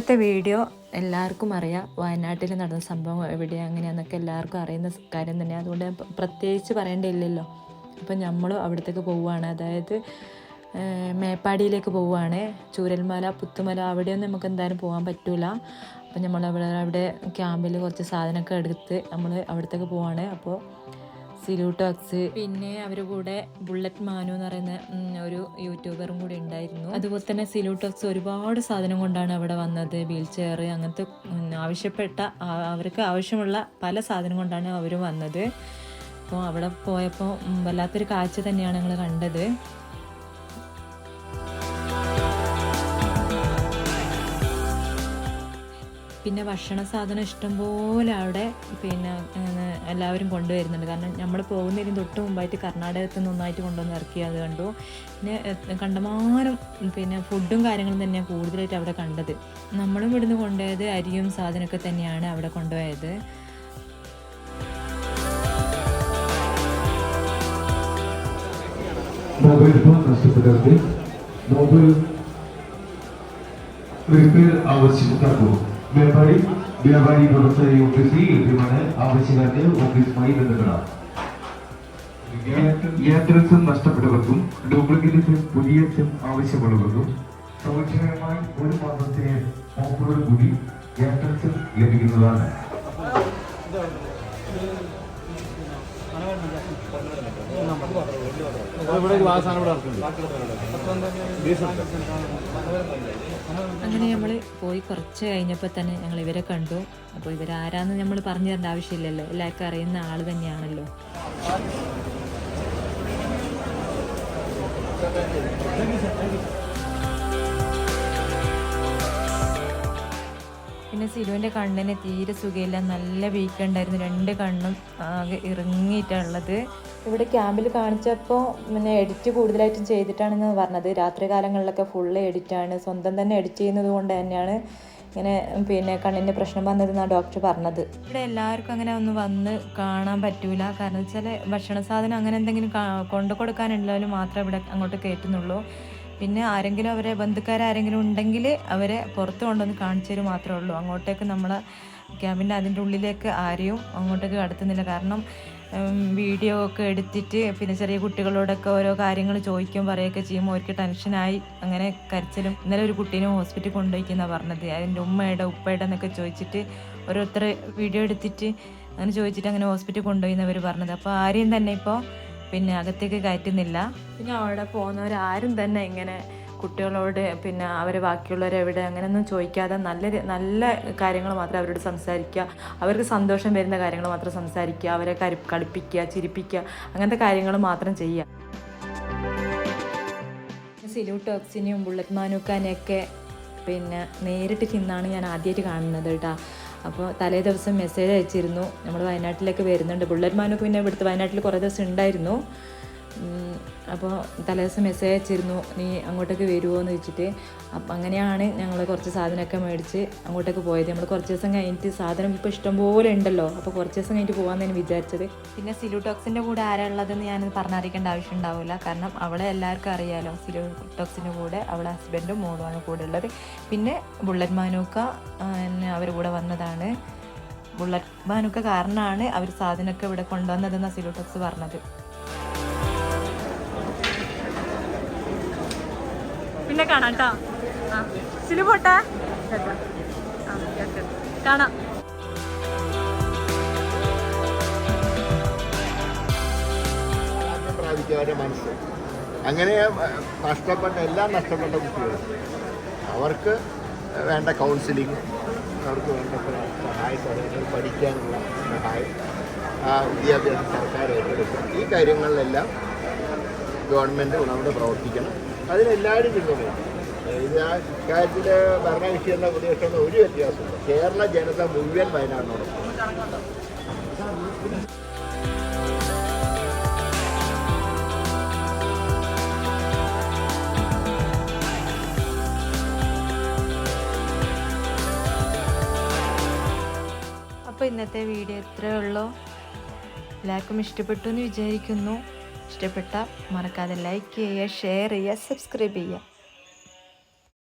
ഇന്നത്തെ വീഡിയോ എല്ലാവർക്കും അറിയാം. വയനാട്ടിൽ നടന്ന സംഭവം എവിടെയാണ് അങ്ങനെയാണെന്നൊക്കെ എല്ലാവർക്കും അറിയുന്ന കാര്യം തന്നെയാണ് അതുകൊണ്ട് പ്രത്യേകിച്ച് പറയേണ്ടിയില്ലല്ലോ. അപ്പം നമ്മളും അവിടത്തേക്ക് പോവുകയാണ് അതായത് മേപ്പാടിയിലേക്ക് പോവുകയാണ് ചൂരൽമല പുത്തുമല അവിടെയൊന്നും നമുക്ക് എന്തായാലും പോകാൻ പറ്റില്ല അപ്പം നമ്മൾ അവിടെ അവിടെ ക്യാമ്പിൽ കുറച്ച് സാധനമൊക്കെ എടുത്ത് നമ്മൾ അവിടത്തേക്ക് പോവുകയാണ് അപ്പോൾ സിലൂട്ടോക്സ് പിന്നെ അവരുടെ കൂടെ ബുള്ളറ്റ് മാനു എന്ന് പറയുന്ന ഒരു യൂട്യൂബറും കൂടി ഉണ്ടായിരുന്നു. അതുപോലെ തന്നെ സിലൂട്ടോക്സ് ഒരുപാട് സാധനം കൊണ്ടാണ് അവിടെ വന്നത്. വീൽ ചെയർ അങ്ങനത്തെ ആവശ്യപ്പെട്ട അവർക്ക് ആവശ്യമുള്ള പല സാധനം കൊണ്ടാണ് അവർ വന്നത്. അപ്പോൾ അവിടെ പോയപ്പോൾ വല്ലാത്തൊരു കാഴ്ച തന്നെയാണ് ഞങ്ങൾ കണ്ടത്. പിന്നെ ഭക്ഷണ സാധനം ഇഷ്ടംപോലെ അവിടെ പിന്നെ എല്ലാവരും കൊണ്ടുവരുന്നുണ്ട്. കാരണം നമ്മൾ പോകുന്നതിന് തൊട്ട് മുമ്പായിട്ട് കർണാടകത്തിൽ നിന്ന് ഒന്നായിട്ട് കൊണ്ടുവന്ന് ഇറക്കി അത് കണ്ടു. പിന്നെ കണ്ടമാനം പിന്നെ ഫുഡും കാര്യങ്ങളും തന്നെയാണ് കൂടുതലായിട്ട് അവിടെ കണ്ടത്. നമ്മളും ഇവിടുന്ന് കൊണ്ടുപോയത് അരിയും സാധനമൊക്കെ തന്നെയാണ് അവിടെ കൊണ്ടുപോയത്. മൊബൈൽ ഫോൺ മൊബൈൽ റിപ്പയർ വ്യാപാരി വ്യാപാരി വ്യവസായ ഓഫീസിൽ ലഭ്യമാണ് ആവശ്യക്കാർക്ക് ഓഫീസുമായി ബന്ധപ്പെടാം. എയർടെൽ സിം നഷ്ടപ്പെട്ടവർക്കും ഡ്യൂപ്ലിക്കേറ്റ് സിം പുതിയ സിം ആവശ്യമുള്ളവർക്കും സൗജന്യമായി ഒരു മാസത്തിന് ഓഫറോട് കൂടി എയർടെൽ സിം ലഭിക്കുന്നതാണ്. ഇവിടെ അങ്ങനെ നമ്മൾ പോയി കുറച്ച് കഴിഞ്ഞപ്പോൾ തന്നെ ഞങ്ങൾ ഇവരെ കണ്ടു. അപ്പോൾ ഇവരാരാന്ന് നമ്മൾ പറഞ്ഞു തരേണ്ട ആവശ്യമില്ലല്ലോ. എല്ലാവർക്കും അറിയുന്ന ആൾ തന്നെയാണല്ലോ. പിന്നെ സിരുവിന്റെ കണ്ണിന് തീരെ സുഖമില്ല. നല്ല വീക്കുണ്ടായിരുന്നു രണ്ട് കണ്ണും ആകെ ഇറങ്ങിയിട്ടുള്ളത് ഇവിടെ ക്യാമ്പിൽ കാണിച്ചപ്പോൾ പിന്നെ എഡിറ്റ് കൂടുതലായിട്ടും ചെയ്തിട്ടാണെന്ന് പറഞ്ഞത്. രാത്രി കാലങ്ങളിലൊക്കെ ഫുള്ള് എഡിറ്റാണ് സ്വന്തം തന്നെ എഡിറ്റ് ചെയ്യുന്നത് കൊണ്ട് തന്നെയാണ് ഇങ്ങനെ പിന്നെ കണ്ണിന്റെ പ്രശ്നം വന്നതെന്നാണ് ഡോക്ടർ പറഞ്ഞത്. ഇവിടെ എല്ലാവർക്കും അങ്ങനെ ഒന്ന് വന്ന് കാണാൻ പറ്റൂല. കാരണം വെച്ചാൽ ഭക്ഷണ സാധനം അങ്ങനെ എന്തെങ്കിലും കൊണ്ടു കൊടുക്കാനുള്ളവർ മാത്രമേ ഇവിടെ അങ്ങോട്ട് കയറ്റുന്നുള്ളൂ. പിന്നെ ആരെങ്കിലും അവരെ ബന്ധുക്കാരെങ്കിലും ഉണ്ടെങ്കിൽ അവരെ പുറത്ത് കൊണ്ടുവന്ന് കാണിച്ചു തരും മാത്രമേ ഉള്ളൂ. അങ്ങോട്ടേക്ക് നമ്മളെ ക്യാബിന്റെ അതിന്റെ ഉള്ളിലേക്ക് ആരെയും അങ്ങോട്ടേക്ക് കടത്തുന്നില്ല. കാരണം വീഡിയോ ഒക്കെ എടുത്തിട്ട് പിന്നെ ചെറിയ കുട്ടികളോടൊക്കെ ഓരോ കാര്യങ്ങൾ ചോദിക്കും പറയുകയൊക്കെ ചെയ്യുമ്പോൾ അവർക്ക് ടെൻഷനായി അങ്ങനെ കരച്ചിലും. ഇന്നലെ ഒരു കുട്ടീനെ ഹോസ്പിറ്റലിൽ കൊണ്ടുപോയിക്കുന്ന പറഞ്ഞത്. അതിന്റെ ഉമ്മയുടെ ഉപ്പയുടെ എന്നൊക്കെ ചോദിച്ചിട്ട് ഓരോരുത്തർ വീഡിയോ എടുത്തിട്ട് അങ്ങനെ ചോദിച്ചിട്ട് അങ്ങനെ ഹോസ്പിറ്റലിൽ കൊണ്ടുപോയിന്നവർ പറഞ്ഞത്. അപ്പോൾ ആരെയും തന്നെ ഇപ്പോൾ പിന്നെ അകത്തേക്ക് കയറ്റുന്നില്ല. പിന്നെ അവിടെ പോകുന്നവരാരും തന്നെ ഇങ്ങനെ കുട്ടികളോട് പിന്നെ അവർ ബാക്കിയുള്ളവർ എവിടെ അങ്ങനെയൊന്നും ചോദിക്കാതെ നല്ല നല്ല കാര്യങ്ങൾ മാത്രം അവരോട് സംസാരിക്കുക. അവർക്ക് സന്തോഷം വരുന്ന കാര്യങ്ങൾ മാത്രം സംസാരിക്കുക. അവരെ കരി കളിപ്പിക്കുക ചിരിപ്പിക്കുക അങ്ങനത്തെ കാര്യങ്ങൾ മാത്രം ചെയ്യുക. സിലൂട്ടോക്സിനെയും ബുള്ളറ്റ് മാനൂക്കാനെയൊക്കെ പിന്നെ നേരിട്ട് ചെന്നാണ് ഞാൻ ആദ്യമായിട്ട് കാണുന്നത് കേട്ടോ. അപ്പോൾ തലേ ദിവസം മെസ്സേജ് അയച്ചിരുന്നു. നമ്മൾ വയനാട്ടിലേക്ക് വരുന്നുണ്ട്. ബുള്ളറ്റ് മാനൂക്ക് പിന്നെ ഇവിടുത്തെ വയനാട്ടിൽ കുറേ ദിവസം ഉണ്ടായിരുന്നു. അപ്പോൾ തലേ ദിവസം മെസ്സേജ് അയച്ചിരുന്നു നീ അങ്ങോട്ടേക്ക് വരുമോ എന്ന് വെച്ചിട്ട്. അപ്പം അങ്ങനെയാണ് ഞങ്ങൾ കുറച്ച് സാധനമൊക്കെ മേടിച്ച് അങ്ങോട്ടേക്ക് പോയത്. നമ്മൾ കുറച്ച് ദിവസം കഴിഞ്ഞിട്ട് സാധനം ഇപ്പോൾ ഇഷ്ടംപോലെ ഉണ്ടല്ലോ. അപ്പോൾ കുറച്ച് ദിവസം കഴിഞ്ഞിട്ട് പോകാമെന്നാണ് വിചാരിച്ചത്. പിന്നെ സിലുടോക്സിന്റെ കൂടെ ആരാ ഉള്ളതെന്ന് ഞാനത് പറഞ്ഞറിയിക്കേണ്ട ആവശ്യം ഉണ്ടാവില്ല. കാരണം അവളെ എല്ലാവർക്കും അറിയാലോ സിലുടോക്സിന്റെ കൂടെ അവളെ ഹസ്ബൻഡും മോളുമാണ് കൂടെ ഉള്ളത്. പിന്നെ ബുള്ളറ്റ് മാനൂക്ക അവർ കൂടെ വന്നതാണ്. ബുള്ളറ്റ് മാനൂക്ക കാരണമാണ് അവർ സാധനമൊക്കെ ഇവിടെ കൊണ്ടുവന്നതെന്നാണ് സിലുടോക്സ് പറഞ്ഞത്. പിന്നെ കാണാം കേട്ടോ ആ പോട്ടെ. കാണാം. മനസ്സ്. അങ്ങനെ നഷ്ടപ്പെട്ട എല്ലാം നഷ്ടപ്പെട്ട കുട്ടികൾ അവർക്ക് വേണ്ട കൗൺസിലിംഗ് അവർക്ക് വേണ്ട സഹായ സഹായങ്ങൾ പഠിക്കാനുള്ള സഹായം വിദ്യാഭ്യാസ സർക്കാർ ഏറ്റെടുക്കും. ഈ കാര്യങ്ങളിലെല്ലാം ഗവൺമെന്റ് ഉണർന്ന് പ്രവർത്തിക്കണം. അതിനെല്ലാവരും പിന്തുണയും. ഇത് ആ ഇക്കാര്യത്തിൽ ഭരണകക്ഷിയുടെ പ്രതിപക്ഷം ഒരു വ്യത്യാസമില്ല കേരള ജനത മുഴുവൻ വയനാടിനോടൊപ്പം അപ്പോൾ ഇന്നത്തെ വീഡിയോ ഇത്രയേ ഉള്ളൂ. എല്ലാവർക്കും ഇഷ്ടപ്പെട്ടു എന്ന് വിചാരിക്കുന്നു. ഇഷ്ടപ്പെട്ട മറക്കാതെ ലൈക്ക് ചെയ്യുക ഷെയർ ചെയ്യുക സബ്സ്ക്രൈബ് ചെയ്യുക.